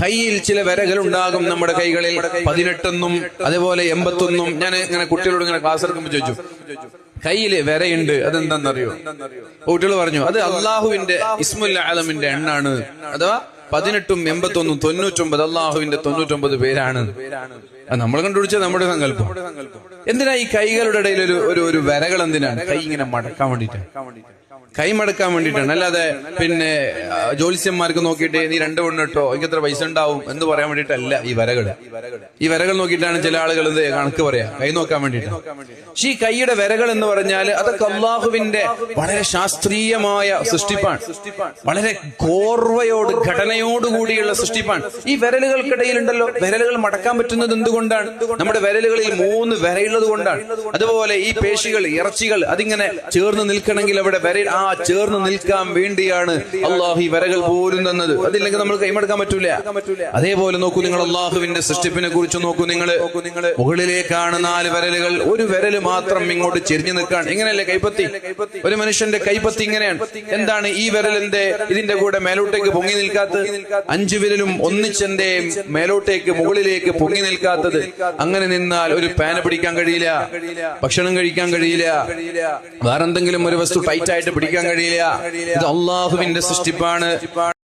കയ്യിൽ ചില വരകൾ ഉണ്ടാകും നമ്മുടെ കൈകളിൽ. പതിനെട്ടെന്നും അതേപോലെ എൺപത്തൊന്നും. ഞാൻ ഇങ്ങനെ കുട്ടികളോട് ഇങ്ങനെ ക്ലാസ് എടുക്കുമ്പോൾ ചോദിച്ചു കയ്യിൽ വരയുണ്ട് അതെന്താണെന്നറിയോ കുട്ടികൾ പറഞ്ഞു അത് അള്ളാഹുവിന്റെ ഇസ്മുൽ ആലമിന്റെ എണ്ണാണ്. അഥവാ പതിനെട്ടും എൺപത്തൊന്നും തൊണ്ണൂറ്റൊമ്പത് അള്ളാഹുവിന്റെ തൊണ്ണൂറ്റൊമ്പത് പേരാണ്. നമ്മൾ കണ്ടുപിടിച്ച നമ്മുടെ സങ്കല്പം. എന്തിനാ ഈ കൈകളുടെ ഇടയിൽ ഒരു ഒരു ഒരു വരകൾ എന്തിനാണ്? കൈ ഇങ്ങനെ മടക്കാൻ വേണ്ടിയിട്ടാണ്. കൈ മടക്കാൻ വേണ്ടിയിട്ടാണ്. അല്ലാതെ പിന്നെ ആ, ജ്യോത്സ്യന്മാർക്ക് നോക്കിയിട്ട് നീ രണ്ട് പെണ്ണിട്ടോ എനിക്ക് എത്ര പൈസ ഉണ്ടാവും എന്ന് പറയാൻ വേണ്ടിയിട്ടല്ല ഈ വരകൾ ഈ വരകൾ നോക്കിയിട്ടാണ് ചില ആളുകൾ ഇത് കണക്ക് പറയാ. കൈ നോക്കാൻ വേണ്ടിട്ട് പക്ഷെ ഈ കൈയുടെ വരകൾ എന്ന് പറഞ്ഞാൽ അതൊക്കെ അള്ളാഹുവിന്റെ വളരെ ശാസ്ത്രീയമായ സൃഷ്ടിപ്പാണ്. വളരെ കോർവയോട് ഘടനയോടുകൂടിയുള്ള സൃഷ്ടിപ്പാണ്. ഈ വിരലുകൾക്കിടയിലുണ്ടല്ലോ വിരലുകൾ മടക്കാൻ പറ്റുന്നത് എന്തുകൊണ്ടാണ് നമ്മുടെ വിരലുകളിൽ മൂന്ന് വരയുള്ളത് കൊണ്ടാണ്. അതുപോലെ ഈ പേശികൾ ഇറച്ചികൾ അതിങ്ങനെ ചേർന്ന് നിൽക്കണമെങ്കിൽ അവിടെ വര ആ ചേർന്ന് നിൽക്കാൻ വേണ്ടിയാണ് അള്ളാഹു ഈ വരകൾ പോലും തന്നത്. അതില്ലെങ്കിൽ നമ്മൾ കൈമടക്കാൻ പറ്റൂല. അതേപോലെ നോക്കൂ നിങ്ങൾ അള്ളാഹുവിന്റെ സൃഷ്ടിപ്പിനെ കുറിച്ച് നോക്കൂ നിങ്ങൾ മുകളിലേക്കാണ് നാല് വിരലുകൾ. ഒരു വിരൽ മാത്രം ഇങ്ങോട്ട് ചെരിഞ്ഞു നിൽക്കാണ്. ഇങ്ങനെയല്ലേ കൈപ്പത്തി? ഒരു മനുഷ്യന്റെ കൈപ്പത്തി ഇങ്ങനെയാണ്. എന്താണ് ഈ വിരലിന്റെ ഇതിന്റെ കൂടെ മേലോട്ടേക്ക് പൊങ്ങി നിൽക്കാത്ത അഞ്ചു വിരലും ഒന്നിച്ചെന്റെ മേലോട്ടേക്ക് മുകളിലേക്ക് പൊങ്ങി നിൽക്കാത്തത്. അങ്ങനെ നിന്നാൽ ഒരു പാന പിടിക്കാൻ കഴിയില്ല. ഭക്ഷണം കഴിക്കാൻ കഴിയില്ല. വേറെന്തെങ്കിലും ഒരു വസ്തു ടൈറ്റായിട്ട് പിടിക്കാൻ കഴിയില്ല. ഇത് അള്ളാഹുവിന്റെ സൃഷ്ടിപ്പാണ്.